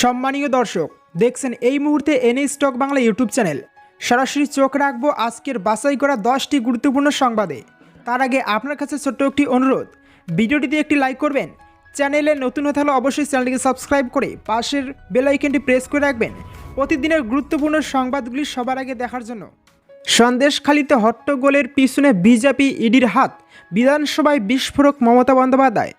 সম্মানীয় দর্শক, দেখছেন এই মুহূর্তে NA stock Bangla YouTube channel. সরাসরি চোখ রাখব আজকের বাছাই করা দশটি গুরুত্বপূর্ণ সংবাদে। তার আগে আপনার কাছে ছোট্ট একটি অনুরোধ, ভিডিওটিতে একটি লাইক করবেন। চ্যানেলে নতুন হতে হলে অবশ্যই চ্যানেলটিকে সাবস্ক্রাইব করে পাশের বেল আইকনটি প্রেস করে রাখবেন। প্রতিদিনের গুরুত্বপূর্ণ সংবাদগুলি সবার আগে দেখার জন্য। সন্দেশখালিতে হট্টগোলের পিছনে বিজেপি ইডির হাত। বিধানসভায় বিস্ফোরক মমতা বন্দ্যোপাধ্যায়।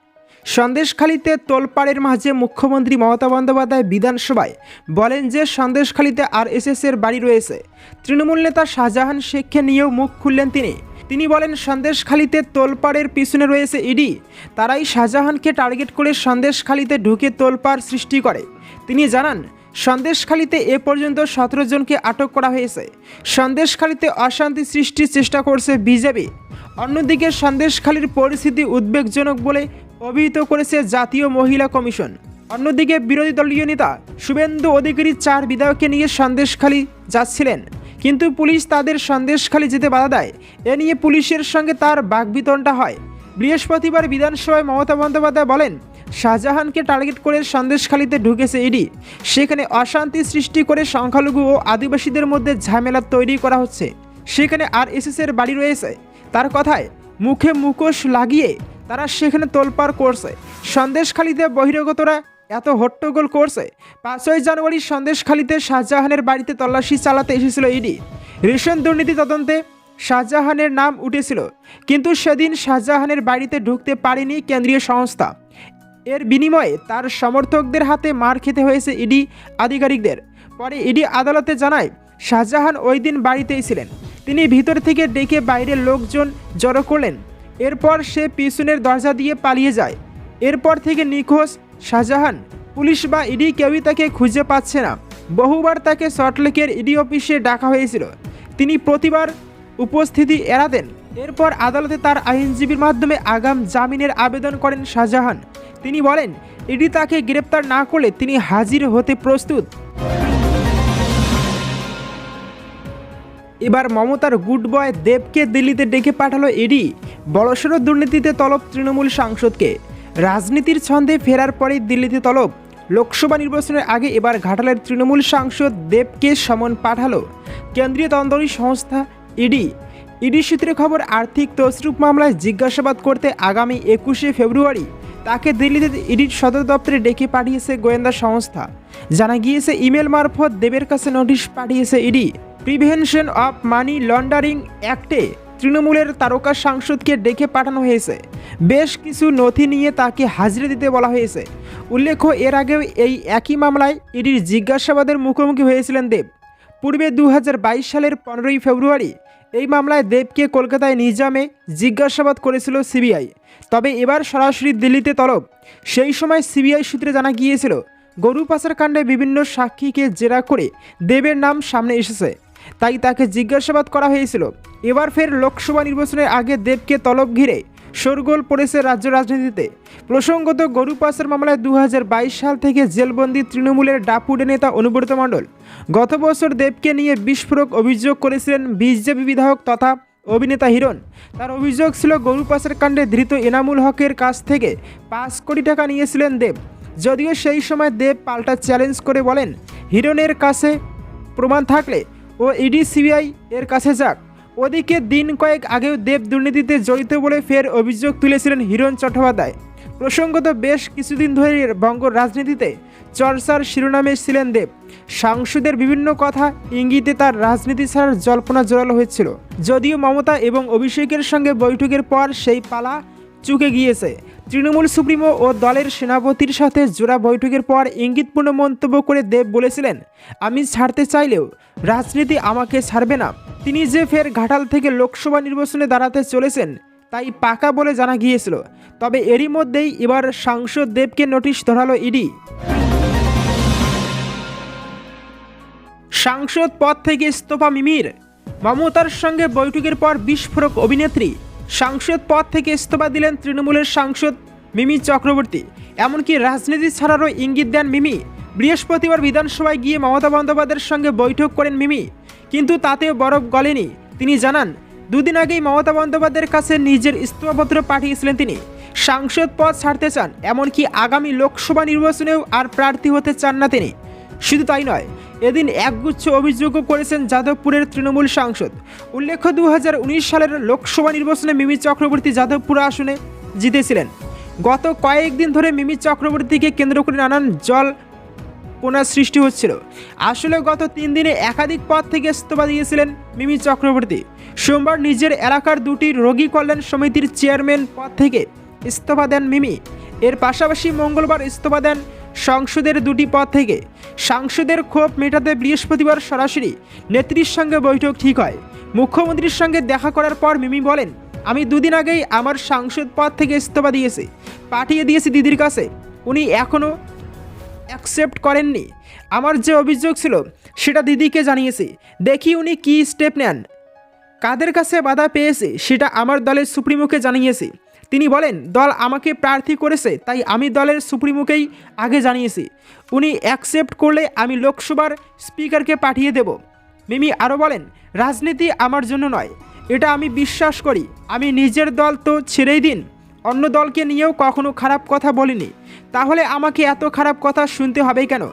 সন্দেশখালিতে তোলপাড়ের মাঝে মুখ্যমন্ত্রী মমতা বন্দ্যোপাধ্যায় বিধানসভায় বলেন যে সন্দেশখালিতে আর এর বাড়ি রয়েছে। তৃণমূল নেতা শাহজাহান শেখকে নিয়েও মুখ খুললেন তিনি। তিনি বলেন, সন্দেশখালিতে তোলপাড়ের পিছনে রয়েছে ইডি। তারাই শাহজাহানকে টার্গেট করে সন্দেশখালিতে ঢুকে তোলপাড় সৃষ্টি করে। তিনি জানান, সন্দেশখালিতে এ পর্যন্ত সতেরো জনকে আটক করা হয়েছে। সন্দেশখালিতে অশান্তি সৃষ্টির চেষ্টা করছে বিজেপি। অন্যদিকে সন্দেশখালির পরিস্থিতি উদ্বেগজনক বলে অভিহিত করেছে জাতীয় মহিলা কমিশন। অন্যদিকে বিরোধী দলীয় নেতা শুভেন্দু অধিকারী চার বিধায়ককে নিয়ে সন্দেশখালি যাচ্ছিলেন। কিন্তু পুলিশ তাদের সন্দেশখালি যেতে বাধা দেয়। এ নিয়ে পুলিশের সঙ্গে তার বাগবিতণ্ডা হয়। বৃহস্পতিবার বিধানসভায় মমতা বন্দ্যোপাধ্যায় বলেন, শাহজাহানকে টার্গেট করে সন্দেশখালিতে ঢুকেছে ইডি। সেখানে অশান্তি সৃষ্টি করে সংখ্যালঘু ও আদিবাসীদের মধ্যে ঝামেলা তৈরি করা হচ্ছে। সেখানে আর এর বাড়ি রয়েছে। তার কথায় মুখে মুখোশ লাগিয়ে তারা সেখানে তোলপাড় করছে। সন্দেশখালিতে বহিরাগতরা এত হট্টগোল করছে। পাঁচই জানুয়ারি সন্দেশখালিতে শাহজাহানের বাড়িতে তল্লাশি চালাতে এসেছিল ইডি। রেশন দুর্নীতি তদন্তে শাহজাহানের নাম উঠেছিল, কিন্তু সেদিন শাহজাহানের বাড়িতে ঢুকতে পারেনি কেন্দ্রীয় সংস্থা। এর বিনিময়ে তার সমর্থকদের হাতে মার খেতে হয়েছে ইডি আধিকারিকদের। পরে ইডি আদালতে জানায়, শাহজাহান ওই দিন বাড়িতেই ছিলেন। তিনি ভিতর থেকে ডেকে বাইরের লোকজন জড়ো করলেন। এরপর সে পিছনের দরজা দিয়ে পালিয়ে যায়। এরপর থেকে নিখোঁজ, শাহজাহান। পুলিশ বা ইডি কেউই তাকে খুঁজে পাচ্ছে না। বহুবার তাকে সল্টলেকের ইডি অফিসে ডাকা হয়েছিল। তিনি প্রতিবার উপস্থিতি এড়াতেন। এরপর আদালতে তার আইনজীবীর মাধ্যমে আগাম জামিনের আবেদন করেন শাহজাহান। তিনি বলেন, ইডি তাকে গ্রেপ্তার না করলে তিনি হাজির হতে প্রস্তুত। এবার মমতার গুড বয় দেবকে দিল্লিতে ডেকে পাঠালো ইডি। বড়সড় দুর্নীতিতে তলব তৃণমূল সাংসদকে। রাজনীতির ছন্দে ফেরার পরেই দিল্লিতে তলব। লোকসভা নির্বাচনের আগে এবার ঘাটালের তৃণমূল সাংসদ দেবকে সমন পাঠালো। কেন্দ্রীয় তদন্তকারী সংস্থা ইডি। ইডি সূত্রে খবর, আর্থিক তসরুপ মামলায় জিজ্ঞাসাবাদ করতে আগামী একুশে ফেব্রুয়ারি তাকে দিল্লিতে ইডির সদর দপ্তরে ডেকে পাঠিয়েছে গোয়েন্দা সংস্থা। জানা গিয়েছে, ইমেল মারফত দেবের কাছে নোটিশ পাঠিয়েছে ED. Prevention of money laundering অ্যাক্টে তৃণমূলের তারকা সাংসদকে ডেকে পাঠানো হয়েছে। বেশ কিছু নথি নিয়ে তাকে হাজিরা দিতে বলা হয়েছে। উল্লেখ্য, এর আগেও এই একই মামলায় ইডির জিজ্ঞাসাবাদের মুখোমুখি হয়েছিলেন দেব। পূর্বে দু হাজার বাইশ সালের পনেরোই ফেব্রুয়ারি এই মামলায় দেবকে কলকাতায় নিজামে জিজ্ঞাসাবাদ করেছিল সিবিআই। তবে এবার সরাসরি দিল্লিতে তলব। সেই সময় সিবিআই সূত্রে জানা গিয়েছিল গরু পাচার কাণ্ডে বিভিন্ন সাক্ষীকে জেরা করে দেবের নাম সামনে এসেছে। তাই তাকে জিজ্ঞাসাবাদ করা হয়েছিল। এবার ফের লোকসভা নির্বাচনের আগে দেবকে তলব ঘিরে শোরগোল পড়েছে রাজ্য রাজনীতিতে। প্রসঙ্গত গরু পাচার মামলায় দু হাজার বাইশ সাল থেকে জেলবন্দি তৃণমূলের ডাপুডে নেতা অনুব্রত মণ্ডল। গত বছর দেবকে নিয়ে বিস্ফোরক অভিযোগ করেছিলেন বিজেপি বিধায়ক তথা অভিনেতা হিরণ। তার অভিযোগ ছিল গরু পাচার কাণ্ডে ধৃত এনামুল হকের কাছ থেকে পাঁচ কোটি টাকা নিয়েছিলেন দেব। যদিও সেই সময় দেব পাল্টা চ্যালেঞ্জ করে বলেন, হিরণের কাছে প্রমাণ থাকলে ও ইডি সিবিআই এর কাছে যাক। ওদিকে দিন কয়েক আগেও দেব দুর্নীতিতে জড়িত বলে ফের অভিযোগ তুলেছিলেন হিরণ চট্টোপাধ্যায়। প্রসঙ্গত বেশ কিছুদিন ধরে বঙ্গ রাজনীতিতে চর্চার শিরোনামে ছিলেন দেব। সাংসদের বিভিন্ন কথা ইঙ্গিতে তার রাজনীতি ছাড়ার জল্পনা জোরালো হয়েছিল। যদিও মমতা এবং অভিষেকের সঙ্গে বৈঠকের পর সেই পালা চুকে গিয়েছে। তৃণমূল সুপ্রিমো ও দলের সেনাপতির সাথে জোড়া বৈঠকের পর ইঙ্গিতপূর্ণ মন্তব্য করে দেব বলেছিলেন, আমি ছাড়তে চাইলেও রাজনীতি আমাকে ছাড়বে না। তিনি যে ফের ঘাটাল থেকে লোকসভা নির্বাচনে দাঁড়াতে চলেছেন, তাই পাকা বলে জানা গিয়েছিল। তবে এরই মধ্যেই এবার সাংসদ দেবকে নোটিশ ধরালো ইডি। সাংসদ পদ থেকে ইস্তফা মিমির। মমতার সঙ্গে বৈঠকের পর বিস্ফোরক অভিনেত্রী সাংসদ পদ থেকে ইস্তফা দিলেন তৃণমূলের সাংসদ মিমি চক্রবর্তী। এমনকি রাজনীতি ছাড়ারও ইঙ্গিত দেন মিমি। বৃহস্পতিবার বিধানসভায় গিয়ে মমতা বন্দ্যোপাধ্যায়ের সঙ্গে বৈঠক করেন মিমি। কিন্তু তাতেও বরফ গলেনি। তিনি জানান, দুদিন আগেই মমতা বন্দ্যোপাধ্যায়ের কাছে নিজের ইস্তফাপত্র পাঠিয়েছিলেন তিনি। সাংসদ পদ ছাড়তে চান, এমনকি আগামী লোকসভা নির্বাচনেও আর প্রার্থী হতে চান না তিনি। শুধু তাই নয় এদিন একগুচ্ছ অভিযোগও করেছেন যাদবপুরের তৃণমূল সাংসদ। উল্লেখ্য দু হাজার উনিশ সালের লোকসভা নির্বাচনে মিমি চক্রবর্তী যাদবপুর আসনে জিতেছিলেন। গত কয়েকদিন ধরে মিমি চক্রবর্তীকে কেন্দ্র করে নানান জল পোনা সৃষ্টি হচ্ছিল। আসলে গত তিন দিনে একাধিক পদ থেকে ইস্তফা দিয়েছিলেন মিমি চক্রবর্তী। সোমবার নিজের এলাকার দুটি রোগী কল্যাণ সমিতির চেয়ারম্যান পদ থেকে ইস্তফা দেন মিমি। এর পাশাপাশি মঙ্গলবার ইস্তফা দেন সংসদের দুটি পদ থেকে সাংসদের ক্ষোভ মেটাতে বৃহস্পতিবার সরাসরি নেত্রীর সঙ্গে বৈঠক ঠিক হয়। মুখ্যমন্ত্রীর সঙ্গে দেখা করার পর মিমি বলেন, আমি দুদিন আগেই আমার সাংসদ পদ থেকে ইস্তফা দিয়েছি, পাঠিয়ে দিয়েছি দিদির কাছে। উনি এখনও অ্যাকসেপ্ট করেননি। আমার যে অভিযোগ ছিল, সেটা দিদিকে জানিয়েছি। দেখি উনি কী স্টেপ নেন। কাদের কাছে বাধা পেয়েছে, সেটা আমার দলের সুপ্রিমোকে জানিয়েছি। তিনি বলেন, দল আমাকে প্রার্থী করেছে, তাই আমি দলের সুপ্রিমোকেই আগে জানিয়েছি। উনি অ্যাকসেপ্ট করলে আমি লোকসভার স্পিকারকে পাঠিয়ে দেব। মিমি আরও বলেন, রাজনীতি আমার জন্য নয়, এটা আমি বিশ্বাস করি। আমি নিজের দল তো ছেড়েই দিন, অন্য দলকে নিয়েও কখনো খারাপ কথা বলিনি। তাহলে আমাকে এত খারাপ কথা শুনতে হবে কেন?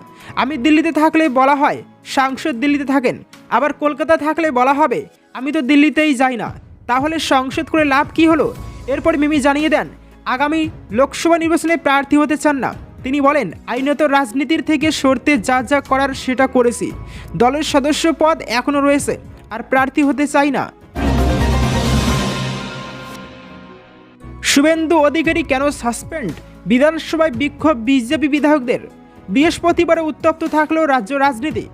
আমি দিল্লিতে থাকলে বলা হয়, সাংসদ দিল্লিতে থাকেন। আবার কলকাতা থাকলে বলা হবে, আমি তো দিল্লিতেই যাই না। তাহলে সংসদ করে লাভ কি হলো? এরপর মিমি জানিয়ে দেন, আগামী লোকসভা নির্বাচনে প্রার্থী হতে চান না। তিনি বলেন, আইনত রাজনীতির থেকে সরতে যা যা করার সেটা করেছি। দলের সদস্য পদ এখনও রয়েছে, আর প্রার্থী হতে চাই না। শুভেন্দু অধিকারী কেন সাসপেন্ড? বিধানসভায় বিক্ষোভ বিজেপি বিধায়কদের। বৃহস্পতিবারে উত্তপ্ত থাকলেও রাজ্য রাজনীতি।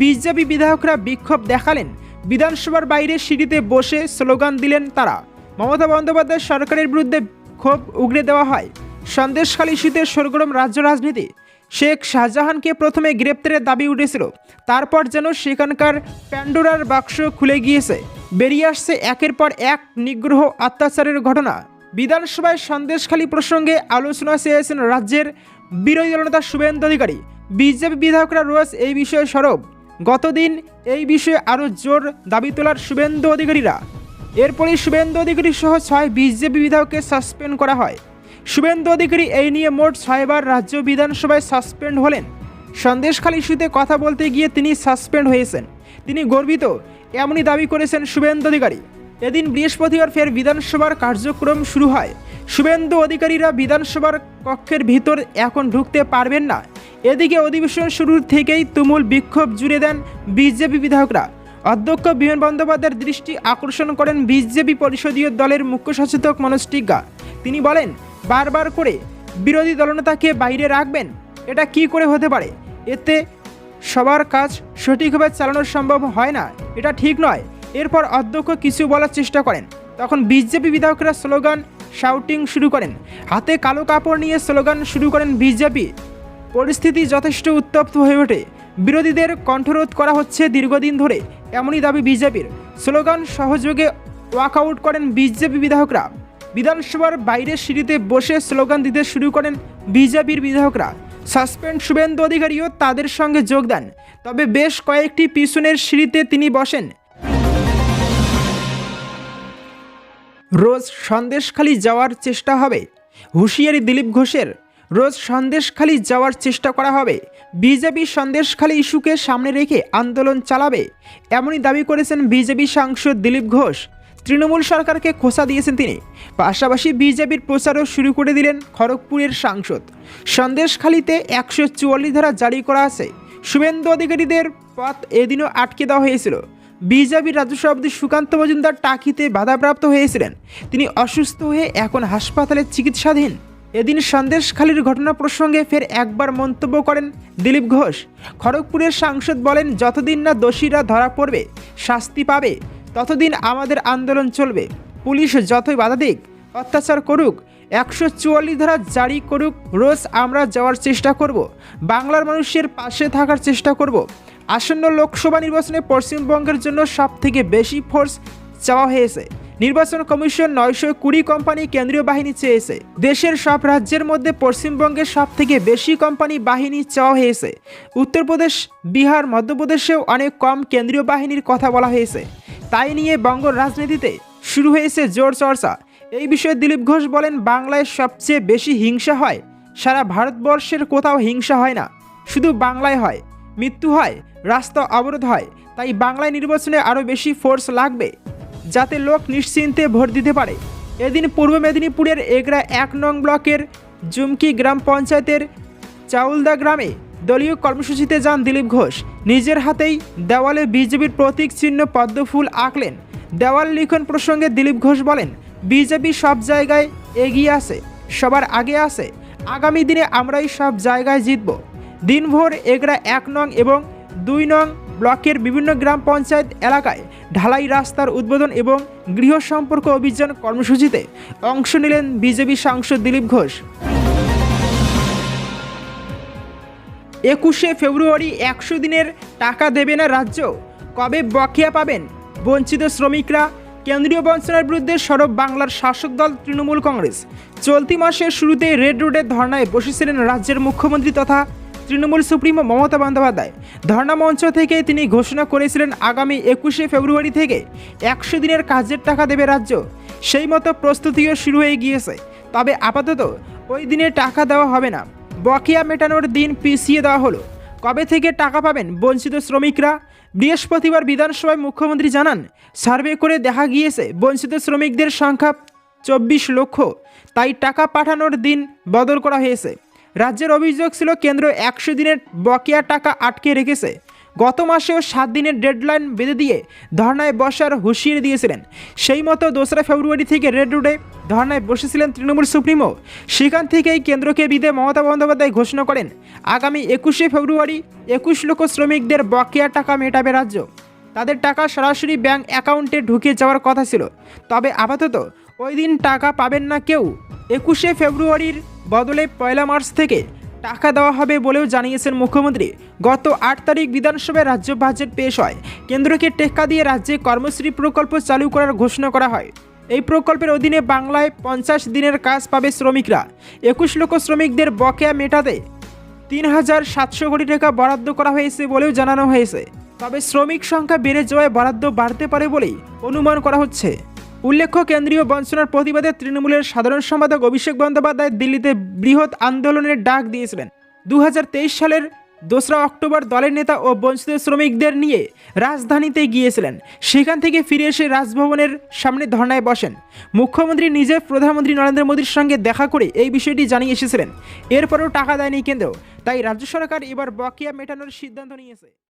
বিজেপি বিধায়করা বিক্ষোভ দেখালেন। বিধানসভার বাইরে সিঁড়িতে বসে স্লোগান দিলেন তারা। মমতা বন্দ্যোপাধ্যায় সরকারের বিরুদ্ধে ক্ষোভ উগড়ে দেওয়া হয়। সন্দেশখালী ইস্যুতে সরগরম রাজ্য রাজনীতি। শেখ শাহজাহানকে প্রথমে গ্রেপ্তারের দাবি উঠেছিল। তারপর যেন সেখানকার প্যান্ডোরার বাক্স খুলে গিয়েছে। বেরিয়ে আসছে একের পর এক নিগ্রহ অত্যাচারের ঘটনা। বিধানসভায় সন্দেশখালী প্রসঙ্গে আলোচনা চেয়েছেন রাজ্যের বিরোধী দলনেতা শুভেন্দু অধিকারী। বিজেপি বিধায়করা রোজ এই বিষয়ে সরব। গতদিন এই বিষয়ে আরও জোর দাবি তোলার শুভেন্দু অধিকারীরা। এরপরই শুভেন্দু অধিকারী সহ ছয় বিজেপি বিধায়ককে সাসপেন্ড করা হয়। শুভেন্দু অধিকারী এই নিয়ে মোট ছয়বার রাজ্য বিধানসভায় সাসপেন্ড হলেন। সন্দেশখালী ইস্যুতে কথা বলতে গিয়ে তিনি সাসপেন্ড হয়েছেন। তিনি গর্বিত, এমনই দাবি করেছেন শুভেন্দু অধিকারী। এদিন বৃহস্পতিবার ফের বিধানসভার কার্যক্রম শুরু হয়। শুভেন্দু অধিকারীরা বিধানসভার কক্ষের ভিতর এখন ঢুকতে পারবেন না। এদিকে অধিবেশন শুরুর থেকেই তুমুল বিক্ষোভ জুড়ে দেন বিজেপি বিধায়করা। অধ্যক্ষ বিমান বন্দ্যোপাধ্যায়ের দৃষ্টি আকর্ষণ করেন বিজেপি পরিষদীয় দলের মুখ্য সচেতক মনোজ টিগ্গা। তিনি বলেন, বারবার করে বিরোধী দলনেতাকে বাইরে রাখবেন, এটা কি করে হতে পারে? এতে সবার কাজ সঠিকভাবে চালানো সম্ভব হয় না, এটা ঠিক নয়। এরপর অধ্যক্ষ কিছু বলার চেষ্টা করেন। তখন বিজেপি বিধায়করা স্লোগান শাউটিং শুরু করেন। হাতে কালো কাপড় নিয়ে স্লোগান শুরু করেন বিজেপি। পরিস্থিতি যথেষ্ট উত্তপ্ত হয়ে ওঠে। বিরোধীদের কণ্ঠরোধ করা হচ্ছে দীর্ঘদিন ধরে। এমনই দাবি বিজেপির। স্লোগান, সহযোগে ওয়াকআউট করেন বিজেপি বিধায়করা। বিধানসভার বাইরের সিঁড়িতে বসে স্লোগান দিতে শুরু করেন বিজেপির বিধায়করা। সাসপেন্ড শুভেন্দু অধিকারীও তাদের সঙ্গে যোগ দেন। তবে বেশ কয়েকটি পিছনের সিঁড়িতে তিনি বসেন। রোজ সন্দেশখালি যাওয়ার চেষ্টা হবে। হুঁশিয়ারি দিলীপ ঘোষের রোজ সন্দেশখালি যাওয়ার চেষ্টা করা হবে। বিজেপি সন্দেশখালি ইস্যুকে সামনে রেখে আন্দোলন চালাবে। এমনই দাবি করেছেন বিজেপি সাংসদ দিলীপ ঘোষ। তৃণমূল সরকারকে খোসা দিয়েছেন তিনি। পাশাপাশি বিজেপির প্রচারও শুরু করে দিলেন খড়গপুরের সাংসদ। সন্দেশখালিতে একশো চুয়াল্লিশ ধারা জারি করা আছে। শুভেন্দু অধিকারীদের পথ এদিনও আটকে দেওয়া হয়েছিল। বিজেপির রাজ্য সভাপতি সুকান্ত মজুমদার টাকিতে বাধাপ্রাপ্ত হয়েছিলেন। তিনি অসুস্থ হয়ে এখন হাসপাতালে চিকিৎসাধীন। এদিন সন্দেশখালীর ঘটনা প্রসঙ্গে ফের একবার মন্তব্য করেন দিলীপ ঘোষ। খড়গপুরের সাংসদ বলেন, যতদিন না দোষীরা ধরা পড়বে, শাস্তি পাবে, ততদিন আমাদের আন্দোলন চলবে। পুলিশ যতই বাধা দিক, অত্যাচার করুক, একশো চুয়াল্লিশ ধারা জারি করুক, রোজ আমরা যাওয়ার চেষ্টা করব, বাংলার মানুষের পাশে থাকার চেষ্টা করব। আসন্ন লোকসভা নির্বাচনে পশ্চিমবঙ্গের জন্য সবথেকে বেশি ফোর্স চাওয়া হয়েছে। নির্বাচন কমিশন নয়শো কুড়ি কোম্পানি কেন্দ্রীয় বাহিনী চেয়েছে। দেশের সব রাজ্যের মধ্যে পশ্চিমবঙ্গের সব থেকে বেশি কোম্পানি বাহিনী চাওয়া হয়েছে। উত্তরপ্রদেশ, বিহার, মধ্যপ্রদেশেও অনেক কম কেন্দ্রীয় বাহিনীর কথা বলা হয়েছে। তাই নিয়ে বঙ্গ রাজনীতিতে শুরু হয়েছে জোর চর্চা। এই বিষয়ে দিলীপ ঘোষ বলেন, বাংলায় সবচেয়ে বেশি হিংসা হয়। সারা ভারতবর্ষের কোথাও হিংসা হয় না। শুধু বাংলায় হয়। মৃত্যু হয়, রাস্তা অবরোধ হয়। তাই বাংলায় নির্বাচনে আরও বেশি ফোর্স লাগবে। যাতে লোক নিশ্চিন্তে ভোট দিতে পারে। এদিন পূর্ব মেদিনীপুরের এগরা এক নং ব্লকের জুমকি গ্রাম পঞ্চায়েতের চাউলদা গ্রামে দলীয় কর্মসূচিতে যান দিলীপ ঘোষ। নিজের হাতেই দেওয়ালে বিজেপির প্রতীক চিহ্ন পদ্মফুল আঁকলেন। দেওয়াল লিখন প্রসঙ্গে দিলীপ ঘোষ বলেন, বিজেপি সব জায়গায় এগিয়ে আছে, সবার আগে আছে। আগামী দিনে আমরাই সব জায়গায় জিতব। দিনভর এগরা এক নং এবং দুই নং ব্লকের বিভিন্ন গ্রাম পঞ্চায়েত এলাকায় ঢালাই রাস্তার উদ্বোধন এবং গৃহ সম্পর্ক অভিযান কর্মসূচিতে অংশ নিলেন বিজেপি সাংসদ দিলীপ ঘোষ। একুশে ফেব্রুয়ারি একশো দিনের টাকা দেবে না রাজ্য। কবে বকেয়া পাবেন? বঞ্চিত শ্রমিকরা, কেন্দ্রীয় বঞ্চনার বিরুদ্ধে সরব বাংলার শাসক দল তৃণমূল কংগ্রেস। চলতি মাসের শুরুতে রেড রোডের ধর্নায় বসেছিলেন রাজ্যের মুখ্যমন্ত্রী তথা তৃণমূল সুপ্রিমো মমতা বন্দ্যোপাধ্যায়। ধর্ণা মঞ্চ থেকে তিনি ঘোষণা করেছিলেন আগামী একুশে ফেব্রুয়ারি থেকে একশো দিনের কাজের টাকা দেবে রাজ্য। সেই মতো প্রস্তুতিও শুরু হয়ে গিয়েছে। তবে আপাতত ওই দিনে টাকা দেওয়া হবে না। বকেয়া মেটানোর দিন পিছিয়ে দেওয়া হলো। কবে থেকে টাকা পাবেন বঞ্চিত শ্রমিকরা? বৃহস্পতিবার বিধানসভায় মুখ্যমন্ত্রী জানান, সার্ভে করে দেখা গিয়েছে বঞ্চিত শ্রমিকদের সংখ্যা চব্বিশ লক্ষ। তাই টাকা পাঠানোর দিন বদল করা হয়েছে। রাজ্যের অভিযোগ ছিল কেন্দ্র একশো দিনের বকেয়া টাকা আটকে রেখেছে। গত মাসেও সাত দিনের ডেডলাইন বেঁধে দিয়ে ধর্নায় বসার হুঁশিয়ারি দিয়েছিলেন। সেই মতো দোসরা ফেব্রুয়ারি থেকে রেড রোডে ধর্নায় বসেছিলেন তৃণমূল সুপ্রিমো। সেখান থেকেই কেন্দ্রকে বিধে মমতা বন্দ্যোপাধ্যায় ঘোষণা করেন, আগামী একুশে ফেব্রুয়ারি একুশ লক্ষ শ্রমিকদের বকেয়া টাকা মেটাবে রাজ্য। তাদের টাকা সরাসরি ব্যাংক অ্যাকাউন্টে ঢুকে যাওয়ার কথা ছিল। তবে আপাতত ওই দিন টাকা পাবেন না কেউ। একুশে ফেব্রুয়ারির বদলে পয়লা মার্চ থেকে টাকা দেওয়া হবে বলেও জানিয়েছেন মুখ্যমন্ত্রী। গত আট তারিখ বিধানসভায় রাজ্য বাজেট পেশ হয়। কেন্দ্রকে টেক্কা দিয়ে রাজ্যে কর্মশ্রী প্রকল্প চালু করার ঘোষণা করা হয়। এই প্রকল্পের অধীনে বাংলায় পঞ্চাশ দিনের কাজ পাবে শ্রমিকরা। একুশ লক্ষ শ্রমিকদের বকেয়া মেটাতে তিন হাজার সাতশো কোটি টাকা বরাদ্দ করা হয়েছে বলেও জানানো হয়েছে। তবে শ্রমিক সংখ্যা বেড়ে যাওয়ায় বরাদ্দ বাড়তে পারে বলেই অনুমান করা হচ্ছে। উল্লেখ্য, কেন্দ্রীয় বঞ্চনার প্রতিবাদে তৃণমূলের সাধারণ সম্পাদক অভিষেক বন্দ্যোপাধ্যায় দিল্লিতে বৃহৎ আন্দোলনের ডাক দিয়েছিলেন। দু হাজার তেইশ সালের দোসরা অক্টোবর দলের নেতা ও বঞ্চিত শ্রমিকদের নিয়ে রাজধানীতে গিয়েছিলেন। সেখান থেকে ফিরে এসে রাজভবনের সামনে ধর্নায় বসেন। মুখ্যমন্ত্রী নিজে প্রধানমন্ত্রী নরেন্দ্র মোদীর সঙ্গে দেখা করে এই বিষয়টি জানিয়ে এসেছিলেন। এরপরও টাকা দেয়নি কেন্দ্র, তাই রাজ্য সরকার এবার বকেয়া মেটানোর সিদ্ধান্ত নিয়েছে।